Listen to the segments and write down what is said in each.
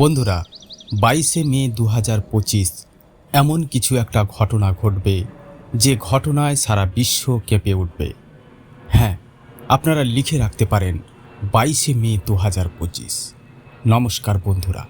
বন্ধুরা, বাইশে মে দু হাজার পঁচিশ এমন কিছু একটা ঘটনা ঘটবে যে ঘটনায় সারা বিশ্ব কেঁপে উঠবে। হ্যাঁ আপনারা লিখে রাখতে পারেন বাইশে মে দু হাজার পঁচিশ। নমস্কার বন্ধুরা,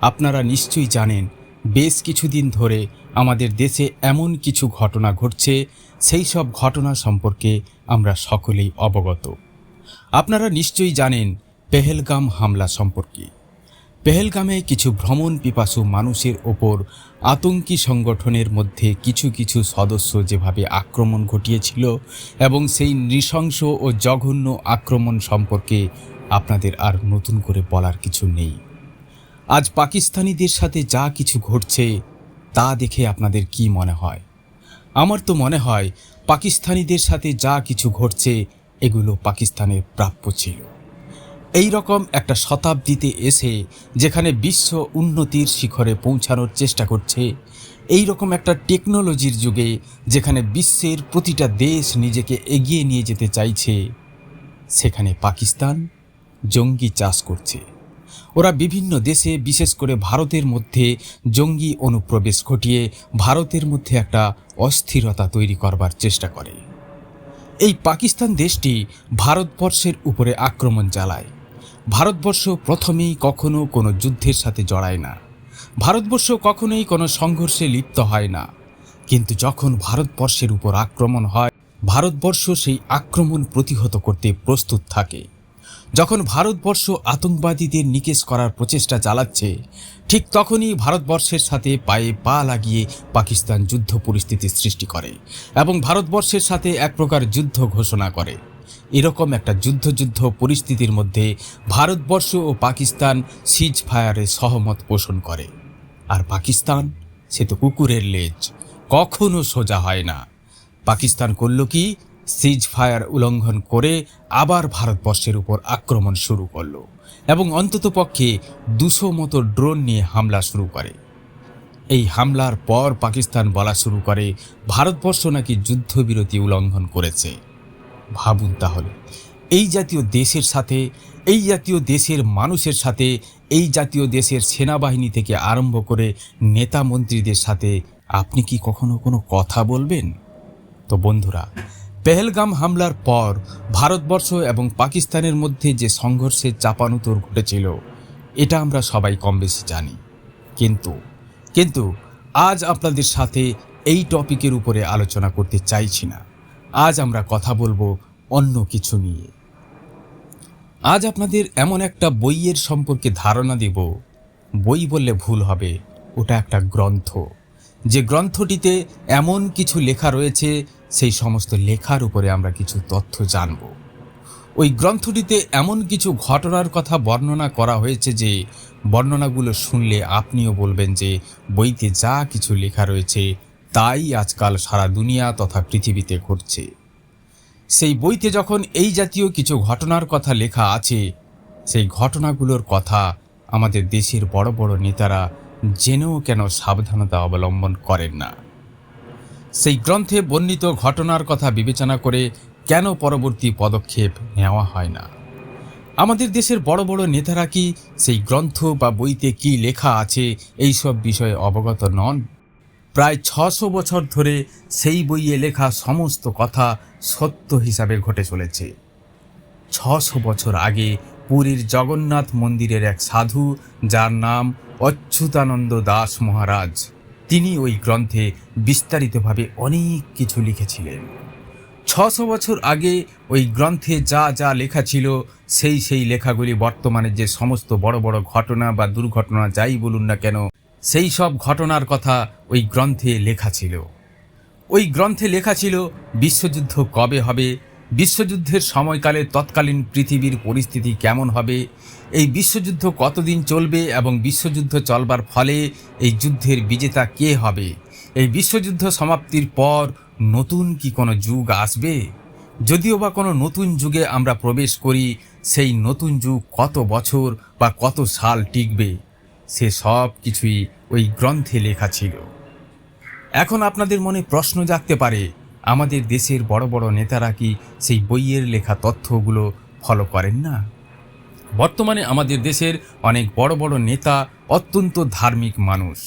আপনারা নিশ্চয়ই জানেন বেশ কিছুদিন ধরে আমাদের দেশে এমন কিছু ঘটনা ঘটছে, সেই সব ঘটনা সম্পর্কে আমরা সকলেই অবগত। আপনারা নিশ্চয়ই জানেন পেহেলগাম হামলা সম্পর্কে। পেহেলগামে কিছু ভ্রমণ পিপাসু মানুষের ওপর আতঙ্কী সংগঠনের মধ্যে কিছু কিছু সদস্য যেভাবে আক্রমণ ঘটিয়েছিল এবং সেই নৃশংস ও জঘন্য আক্রমণ সম্পর্কে আপনাদের আর নতুন করে বলার কিছু নেই। আজ পাকিস্তানিদের সাথে যা কিছু ঘটছে, তা দেখে আপনাদের কি মনে হয়? আমার তো মনে হয়, পাকিস্তানিদের সাথে যা কিছু ঘটছে, এগুলো পাকিস্তানের প্রাপ্য ছিল। এই রকম একটা শতাব্দীতে এসে যেখানে বিশ্ব উন্নতির শিখরে পৌঁছানোর চেষ্টা করছে, এই রকম একটা টেকনোলজির যুগে যেখানে বিশ্বের প্রতিটা দেশ নিজেকে এগিয়ে নিয়ে যেতে চাইছে, সেখানে পাকিস্তান জঙ্গি চাষ করছে। ওরা বিভিন্ন দেশে বিশেষ করে ভারতের মধ্যে জঙ্গি অনুপ্রবেশ ঘটিয়ে ভারতের মধ্যে একটা অস্থিরতা তৈরি করবার চেষ্টা করে। এই পাকিস্তান দেশটি ভারতবর্ষের উপরে আক্রমণ চালায়। ভারতবর্ষ প্রথমেই কখনো কোনো যুদ্ধের সাথে জড়ায় না। ভারতবর্ষ কখনোই কোনো সংঘর্ষে লিপ্ত হয় না। কিন্তু যখন ভারতবর্ষের উপর আক্রমণ হয়, ভারতবর্ষ সেই আক্রমণ প্রতিহত করতে প্রস্তুত থাকে। যখন ভারতবর্ষ আতঙ্কবাদীদের নিকেশ করার প্রচেষ্টা চালাচ্ছে, ঠিক তখনই ভারতবর্ষের সাথে পায়ে পা লাগিয়ে পাকিস্তান যুদ্ধ পরিস্থিতি সৃষ্টি করে এবং ভারতবর্ষের সাথে এক প্রকার যুদ্ধ ঘোষণা করে। এরকম একটা যুদ্ধ যুদ্ধ পরিস্থিতির মধ্যে ভারতবর্ষ ও পাকিস্তান সিজ ফায়ারে সহমত পোষণ করে। আর পাকিস্তান? সে তো কুকুরের লেজ। কখনো সোজা হয় না। পাকিস্তান করল কি? সিজ ফায়ার উল্লঙ্ঘন করে আবার ভারতবর্ষের উপর আক্রমণ শুরু করল এবং অন্ততপক্ষে দুশো মতো ড্রোন নিয়ে হামলা শুরু করে। এই হামলার পর পাকিস্তান বলা শুরু করে, ভারতবর্ষ নাকি যুদ্ধবিরতি উল্লঙ্ঘন করেছে। ভাবুন তাহলে। এই জাতীয় দেশের সাথে, এই জাতীয় দেশের মানুষের সাথে, এই জাতীয় দেশের সেনাবাহিনী থেকে আরম্ভ করে নেতা মন্ত্রীদের সাথে আপনি কি কখনো কোনো কথা বলবেন? তো বন্ধুরা, পেহেলগাম হামলার পর ভারতবর্ষ এবং পাকিস্তানের মধ্যে যে সংঘর্ষের চাপানুতর ঘটেছিল, এটা আমরা সবাই কম বেশি জানি। কিন্তু কিন্তু আজ আপনাদের সাথে এই টপিকের উপরে আলোচনা করতে চাইছি না। আজ আমরা কথা বলব অন্য কিছু নিয়ে। আজ আপনাদের এমন একটা বইয়ের সম্পর্কে ধারণা দেব। বই বললে ভুল হবে, ওটা একটা গ্রন্থ। যে গ্রন্থটিতে এমন কিছু লেখা রয়েছে, সেই সমস্ত লেখার উপরে আমরা কিছু তথ্য জানব। ওই গ্রন্থটিতে এমন কিছু ঘটনার কথা বর্ণনা করা হয়েছে যে, বর্ণনাগুলো শুনলে আপনিও বলবেন যে, বইতে যা কিছু লেখা রয়েছে তাই আজকাল সারা দুনিয়া তথা পৃথিবীতে ঘটছে। সেই বইতে যখন এই জাতীয় কিছু ঘটনার কথা লেখা আছে, সেই ঘটনাগুলোর কথা আমাদের দেশের বড় বড় নেতারা জেনেও কেন সাবধানতা অবলম্বন করেন না। সেই গ্রন্থে বর্ণিত ঘটনার কথা বিবেচনা করে কেন পরবর্তী পদক্ষেপ নেওয়া হয় না? আমাদের দেশের বড় বড় নেতারা কি সেই গ্রন্থ বা বইতে কি লেখা আছে এই সব বিষয়ে অবগত নন? প্রায় ছশো বছর ধরে সেই বইয়ে লেখা সমস্ত কথা সত্য হিসাবে ঘটে চলেছে। ছশো বছর আগে পুরীর জগন্নাথ মন্দিরের এক সাধু, যার নাম অচ্যুতানন্দ দাস মহারাজ, তিনি ওই গ্রন্থে বিস্তারিতভাবে অনেক কিছু লিখেছিলেন। ছশো বছর আগে ওই গ্রন্থে যা যা লেখা ছিল, সেই সেই লেখাগুলি বর্তমানে যে সমস্ত বড় বড় ঘটনা বা দুর্ঘটনা যাই বলুন না কেন সেই সব ঘটনার কথা ওই গ্রন্থে লেখা ছিল। ওই গ্রন্থে লেখা ছিল, বিশ্বযুদ্ধ কবে হবে? বিশ্বযুদ্ধের সময়কালে তৎকালীন পৃথিবীর পরিস্থিতি কেমন হবে? এই বিশ্বযুদ্ধ কতদিন চলবে এবং বিশ্বযুদ্ধ চলবার ফলে এই যুদ্ধের বিজেতা কে হবে? এই বিশ্বযুদ্ধ সমাপ্তির পর নতুন কি কোনো যুগ আসবে? যদিও বা কোনো নতুন যুগে আমরা প্রবেশ করি, সেই নতুন যুগ কত বছর বা কত সাল টিকবে? সে সব কিছুই ওই গ্রন্থে লেখা ছিল। এখন আপনাদের মনে প্রশ্ন জাগতে পারে, আমাদের দেশের বড় বড় নেতারা কি সেই বইয়ের লেখা তথ্যগুলো ফলো করেন না? বর্তমানে আমাদের দেশের অনেক বড় বড় নেতা অত্যন্ত ধার্মিক মানুষ।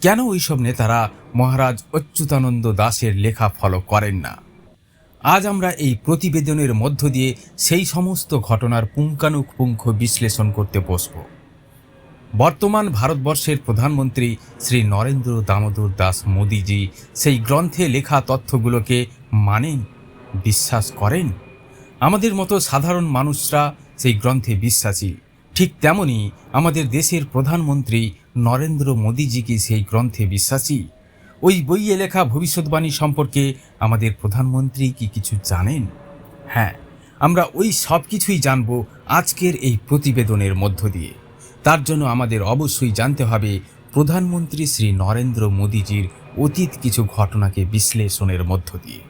কেন ওইসব নেতারা মহারাজ অচ্যুতানন্দ দাসের লেখা ফলো করেন না? আজ আমরা এই প্রতিবেদনের মধ্য দিয়ে সেই সমস্ত ঘটনার পুঙ্খানুপুঙ্খ বিশ্লেষণ করতে বসব। বর্তমান ভারতবর্ষের প্রধানমন্ত্রী শ্রী নরেন্দ্র দামোদর দাস মোদিজি সেই গ্রন্থে লেখা তথ্যগুলোকে মানেন, বিশ্বাস করেন। আমাদের মতো সাধারণ মানুষরা সেই গ্রন্থে বিশ্বাসী। ঠিক তেমনি আমাদের দেশের প্রধানমন্ত্রী নরেন্দ্র মোদিজি কি সেই গ্রন্থে বিশ্বাসী। ওই বইয়ে লেখা ভবিষ্যৎবাণী সম্পর্কে আমাদের প্রধানমন্ত্রী কি কিছু জানেন? হ্যাঁ আমরা ওই সব কিছুই জানব আজকের এই প্রতিবেদনের মধ্য দিয়ে। তার জন্য আমাদের অবশ্যই জানতে হবে, প্রধানমন্ত্রী শ্রী নরেন্দ্র মোদিজির অতীত কিছু ঘটনাকে বিশ্লেষণের মধ্য দিয়ে।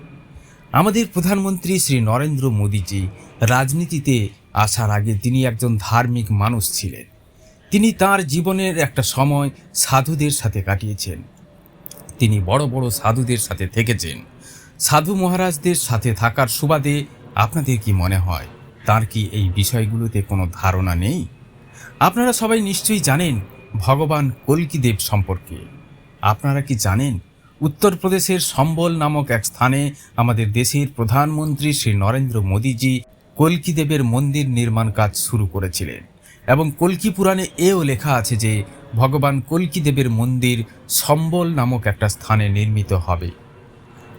আমাদের প্রধানমন্ত্রী শ্রী নরেন্দ্র মোদিজি রাজনীতিতে আসার আগে তিনি একজন ধার্মিক মানুষ ছিলেন। তিনি তার জীবনের একটা সময় সাধুদের সাথে কাটিয়েছেন। তিনি বড় বড় সাধুদের সাথে থেকেছেন। সাধু মহারাজদের সাথে থাকার সুবাদে আপনাদের কি মনে হয়? তার কি এই বিষয়গুলোতে কোনো ধারণা নেই? আপনারা সবাই নিশ্চয়ই জানেন ভগবান কল্কিদেব সম্পর্কে। আপনারা কি জানেন উত্তরপ্রদেশের সম্বল নামক এক স্থানে আমাদের দেশের প্রধানমন্ত্রী শ্রী নরেন্দ্র মোদীজি কল্কিদেবের মন্দির নির্মাণ কাজ শুরু করেছিলেন এবং কল্কি পুরাণে এও লেখা আছে যে ভগবান কল্কিদেবের মন্দির সম্বল নামক একটা স্থানে নির্মিত হবে।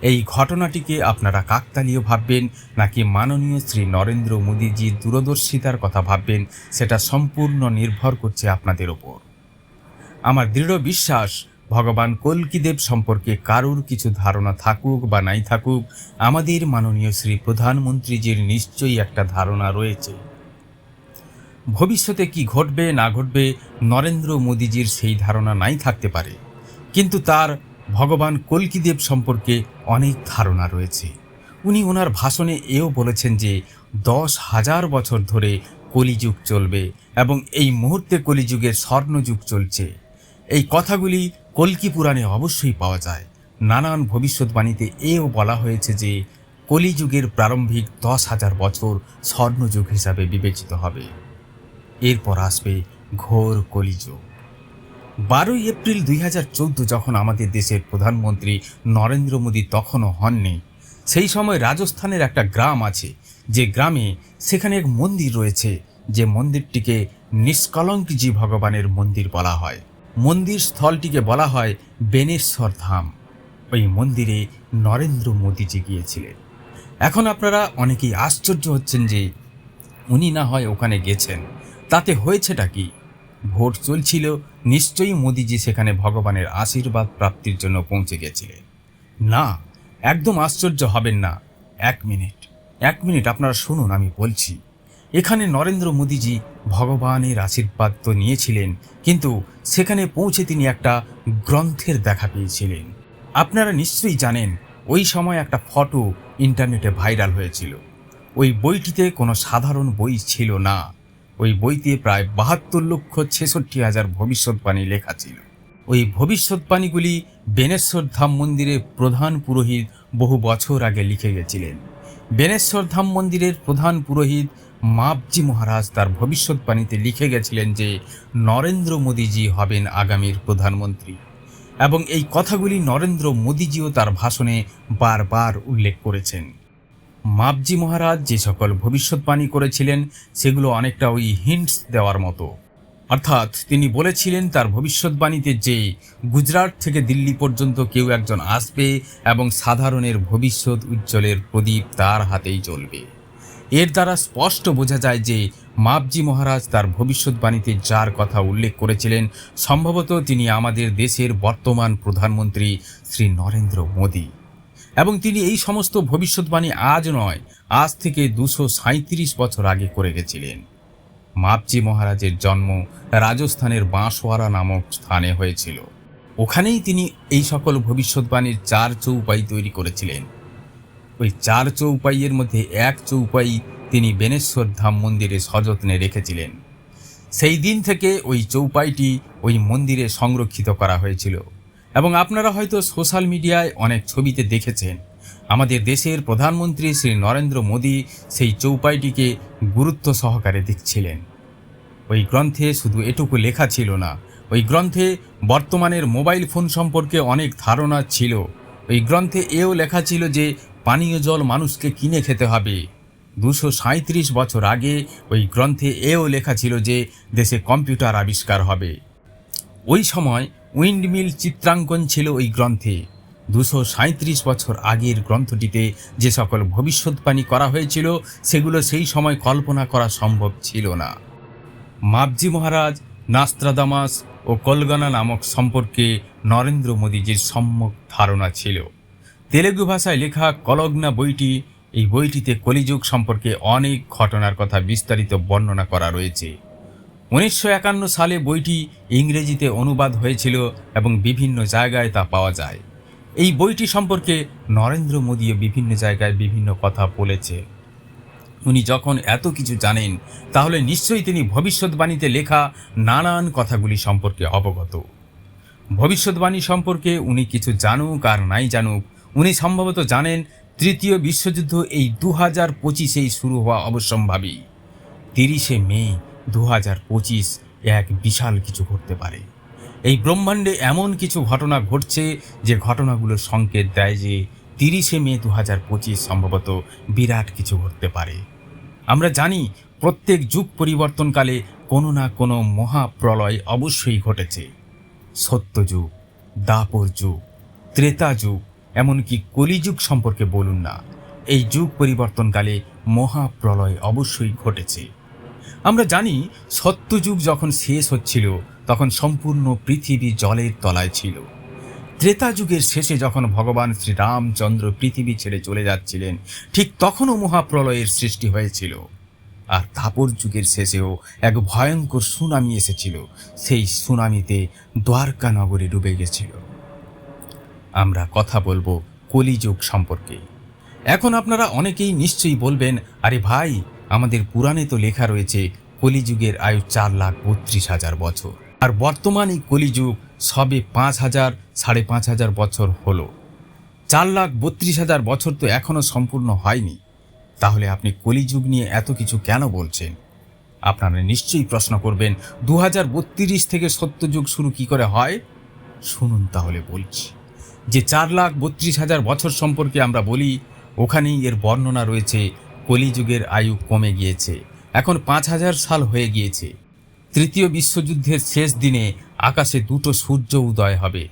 এই ঘটনাটিকে আপনারা কাকতালীয় ভাববেন নাকি মাননীয় শ্রী নরেন্দ্র মোদীজির দূরদর্শিতার কথা ভাববেন, সেটা সম্পূর্ণ নির্ভর করছে আপনাদের ওপর। আমার দৃঢ় বিশ্বাস, ভগবান কল্কিদেব সম্পর্কে কারুর কিছু ধারণা থাকুক বা নাই থাকুক, আমাদের মাননীয় শ্রী প্রধানমন্ত্রীজির নিশ্চয়ই একটা ধারণা রয়েছে। ভবিষ্যতে কি ঘটবে, না ঘটবে, নরেন্দ্র মোদীজির সেই ধারণা নাই থাকতে পারে। কিন্তু তার ভগবান কল্কিদেব সম্পর্কে অনেক ধারণা রয়েছে। উনি ওনার ভাষণে এও বলেছেন যে, দশ হাজার বছর ধরে কলিযুগ চলবে এবং এই মুহূর্তে কলিযুগের স্বর্ণযুগ চলছে। এই কথাগুলি কল্কি পুরাণে অবশ্যই পাওয়া যায়। নানান ভবিষ্যৎবাণীতে এও বলা হয়েছে যে, কলিযুগের প্রারম্ভিক দশ হাজার বছর স্বর্ণযুগ হিসাবে বিবেচিত হবে। এরপর আসবে ঘোর কলিযুগ। বারোই এপ্রিল দুই হাজার চোদ্দ যখন আমাদের দেশের প্রধানমন্ত্রী নরেন্দ্র মোদী তখনও হননি, সেই সময় রাজস্থানের একটা গ্রাম আছে, যে গ্রামে সেখানে এক মন্দির রয়েছে, যে মন্দিরটিকে নিষ্কলঙ্কজি ভগবানের মন্দির বলা হয়। মন্দির স্থলটিকে বলা হয় বেনেশ্বর ধাম। ওই মন্দিরে নরেন্দ্র মোদীজি গিয়েছিলেন। এখন আপনারা অনেকেই আশ্চর্য হচ্ছেন যে উনি না হয় ওখানে গেছেন। তাতে হয়েছেটা কি? ভোট চলছিল নিশ্চয়ই মোদিজি সেখানে ভগবানের আশীর্বাদ প্রাপ্তির জন্য পৌঁছে গেছিলেন। না, একদম আশ্চর্য হবেন না। এক মিনিট এক মিনিট আপনারা শুনুন, আমি বলছি। এখানে নরেন্দ্র মোদীজি ভগবানের আশীর্বাদ তো নিয়েছিলেন, কিন্তু সেখানে পৌঁছে তিনি একটা গ্রন্থের দেখা পেয়েছিলেন। আপনারা নিশ্চয়ই জানেন, ওই সময় একটা ফটো ইন্টারনেটে ভাইরাল হয়েছিল। ওই বইটিতে কোনো সাধারণ বই ছিল না। ওই বইতে প্রায় বাহাত্তর লক্ষ ছেষট্টি হাজার ভবিষ্যৎবাণী লেখা ছিল। ওই ভবিষ্যৎবাণীগুলি বেনেশ্বর ধাম মন্দিরের প্রধান পুরোহিত বহু বছর আগে লিখে গেছিলেন। বেনেশ্বর ধাম মন্দিরের প্রধান পুরোহিত মাপজি মহারাজ তার ভবিষ্যৎবাণীতে লিখে গেছিলেন যে, নরেন্দ্র মোদীজি হবেন আগামীর প্রধানমন্ত্রী। এবং এই কথাগুলি নরেন্দ্র মোদীজিও তার ভাষণে বারবার উল্লেখ করেছেন। মাপজি মহারাজ যে সকল ভবিষ্যৎবাণী করেছিলেন, সেগুলো অনেকটা ওই হিন্টস দেওয়ার মতো। অর্থাৎ তিনি বলেছিলেন, তার ভবিষ্যৎবাণীতে যে গুজরাট থেকে দিল্লি পর্যন্ত কেউ একজন আসবে এবং সাধারণের ভবিষ্যৎ উজ্জ্বলের প্রদীপ তার হাতেই চলবে এর দ্বারা স্পষ্ট বোঝা যায় যে মাপজি মহারাজ তার ভবিষ্যৎবাণীতে যার কথা উল্লেখ করেছিলেন, সম্ভবত তিনি আমাদের দেশের বর্তমান প্রধানমন্ত্রী শ্রী নরেন্দ্র মোদী। এবং তিনি এই সমস্ত ভবিষ্যৎবাণী আজ নয়, আজ থেকে দুশো সাঁত্রিশ বছর আগে করে গেছিলেন। মাপজি মহারাজের জন্ম রাজস্থানের বাঁশওয়ারা নামক স্থানে হয়েছিল। ওখানেই তিনি এই সকল ভবিষ্যৎবাণীর চার চৌপাই তৈরি করেছিলেন। ওই চার চৌপাইয়ের মধ্যে এক চৌপাই তিনি বেনেশ্বর ধাম মন্দিরে সযত্নে রেখেছিলেন। সেই দিন থেকে ওই চৌপাইটি ওই মন্দিরে সংরক্ষিত করা হয়েছিল। এবং আপনারা হয়তো সোশ্যাল মিডিয়ায় অনেক ছবিতে দেখেছেন। আমাদের দেশের প্রধানমন্ত্রী শ্রী নরেন্দ্র মোদী সেই চৌপাইটিকে গুরুত্ব সহকারে দেখছিলেন। ওই গ্রন্থে শুধু এটুকু লেখা ছিল না, ওই গ্রন্থে বর্তমানের মোবাইল ফোন সম্পর্কে অনেক ধারণা ছিল। ওই গ্রন্থে এও লেখা ছিল যে, পানীয় জল মানুষকে কিনে খেতে হবে। দুশো সাঁত্রিশ বছর আগে ওই গ্রন্থে এও লেখা ছিল যে, দেশে কম্পিউটার আবিষ্কার হবে। ওই সময় উইন্ডমিল চিত্রাঙ্কন ছিল ওই গ্রন্থে। দুশো সাঁত্রিশ বছর আগের গ্রন্থটিতে যে সকল ভবিষ্যৎবাণী করা হয়েছিল, সেগুলো সেই সময় কল্পনা করা সম্ভব ছিল না। মাবজি মহারাজ নাস্ত্রাদামাস ও কলগানা নামক সম্পর্কে নরেন্দ্র মোদীজির সম্যক ধারণা ছিল। তেলেগু ভাষায় লেখা কলগ্না বইটি, এই বইটিতে কলিযুগ সম্পর্কে অনেক ঘটনার কথা বিস্তারিত বর্ণনা করা রয়েছে। উনিশশো একান্ন সালে বইটি ইংরেজিতে অনুবাদ হয়েছিল এবং বিভিন্ন জায়গায় তা পাওয়া যায়। এই বইটি সম্পর্কে নরেন্দ্র মোদীও বিভিন্ন জায়গায় বিভিন্ন কথা বলেছে। উনি যখন এত কিছু জানেন, তাহলে নিশ্চয়ই তিনি ভবিষ্যৎবাণীতে লেখা নানান কথাগুলি সম্পর্কে অবগত। ভবিষ্যৎবাণী সম্পর্কে উনি কিছু জানুক আর নাই জানুক, উনি সম্ভবত জানেন তৃতীয় বিশ্বযুদ্ধ এই দু হাজার পঁচিশেই শুরু হওয়া অবশ্যম্ভাবী। তিরিশে মে দু হাজার পঁচিশ এক বিশাল কিছু ঘটতে পারে। এই ব্রহ্মাণ্ডে এমন কিছু ঘটনা ঘটছে যে ঘটনাগুলো সংকেত দেয় যে তিরিশে মে দু হাজার পঁচিশ সম্ভবত বিরাট কিছু ঘটতে পারে। আমরা জানি প্রত্যেক যুগ পরিবর্তনকালে কোনো না কোনো মহাপ্রলয় অবশ্যই ঘটেছে। সত্যযুগ দাপর যুগ, ত্রেতা যুগ, এমনকি কলিযুগ সম্পর্কে বলুন না। এই যুগ পরিবর্তনকালে মহাপ্রলয় অবশ্যই ঘটেছে। আমরা জানি সত্যযুগ যখন শেষ হচ্ছিল, তখন সম্পূর্ণ পৃথিবী জলের তলায় ছিল। ত্রেতা যুগের শেষে যখন ভগবান শ্রীরামচন্দ্র পৃথিবী ছেড়ে চলে যাচ্ছিলেন, ঠিক তখনও মহাপ্রলয়ের সৃষ্টি হয়েছিল। আর তাপর যুগের শেষেও এক ভয়ঙ্কর সুনামি এসেছিল, সেই সুনামিতে দ্বারকা নগরে ডুবে গেছিল। আমরা কথা বলব কলিযুগ সম্পর্কে। এখন আপনারা অনেকেই নিশ্চয়ই বলবেন, আরে ভাই আমাদের পুরাণে তো লেখা রয়েছে, কলিযুগের আয়ু চার লাখ বত্রিশ হাজার বছর। আর বর্তমান এই কলিযুগ সবে পাঁচ হাজার, সাড়ে পাঁচ হাজার বছর হলো। চার লাখ বত্রিশ হাজার বছর তো এখনও সম্পূর্ণ হয়নি। তাহলে আপনি কলিযুগ নিয়ে এত কিছু কেন বলছেন? আপনারা নিশ্চয়ই প্রশ্ন করবেন, দু হাজার বত্রিশ থেকে সত্যযুগ শুরু কি করে হয়? শুনুন তাহলে বলছি। যে চার লাখ বত্রিশ হাজার বছর সম্পর্কে আমরা বলি, ওখানেই এর বর্ণনা রয়েছে কলিযুগের আয়ু কমে গিয়েছে। এখন পাঁচ হাজার সাল হয়ে গিয়েছে। তৃতীয় বিশ্বযুদ্ধের শেষ দিনে আকাশে দুটো সূর্য উদয় হবে।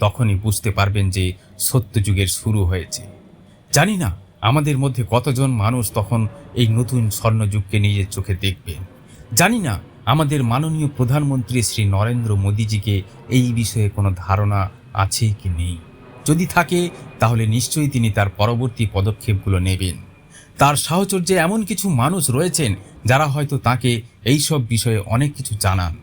তখনই বুঝতে পারবেন যে সত্যযুগের শুরু হয়েছে। জানি না, আমাদের মধ্যে কতজন মানুষ তখন এই নতুন স্বর্ণযুগকে নিজের চোখে দেখবেন। জানি না, আমাদের মাননীয় প্রধানমন্ত্রী শ্রী নরেন্দ্র মোদীজিকে এই বিষয়ে কোনো ধারণা আছে কি নেই। যদি থাকে, তাহলে নিশ্চয়ই তিনি তার পরবর্তী পদক্ষেপগুলো নেবেন। তার সাহচর্যে এমন কিছু মানুষ রয়েছেন যারা হয়তো তাকে এইসব বিষয়ে অনেক কিছু জানান।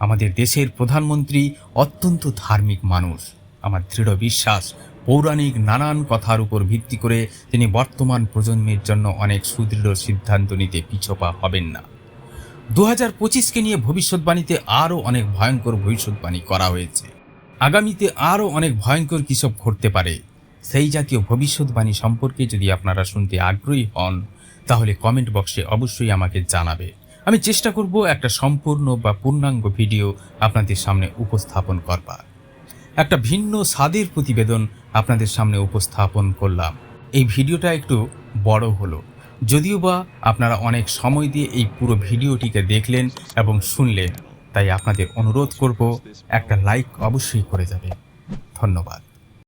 আমাদের দেশের প্রধানমন্ত্রী অত্যন্ত ধার্মিক মানুষ। আমার দৃঢ় বিশ্বাস, পৌরাণিক নানান কথার উপর ভিত্তি করে তিনি বর্তমান প্রজন্মের জন্য অনেক সুদৃঢ় সিদ্ধান্ত নিতে পিছপা হবেন না। দু হাজার পঁচিশকে নিয়ে ভবিষ্যৎবাণীতে আরও অনেক ভয়ঙ্কর ভবিষ্যৎবাণী করা হয়েছে। আগামীতে আরও অনেক ভয়ঙ্কর কিসব ঘটতে পারে। সেই জাতীয় ভবিষ্যৎবাণী সম্পর্কে যদি আপনারা শুনতে আগ্রহী হন, তাহলে কমেন্ট বক্সে অবশ্যই আমাকে জানাবে। আমি চেষ্টা করব একটা সম্পূর্ণ বা পূর্ণাঙ্গ ভিডিও আপনাদের সামনে উপস্থাপন করবার। একটা ভিন্ন স্বাদের প্রতিবেদন আপনাদের সামনে উপস্থাপন করলাম। এই ভিডিওটা একটু বড় হলো। যদিও বা আপনারা অনেক সময় দিয়ে এই পুরো ভিডিওটিকে দেখলেন এবং শুনলেন, তাই আপনাদের অনুরোধ করব একটা লাইক অবশ্যই করে যাবেন। ধন্যবাদ।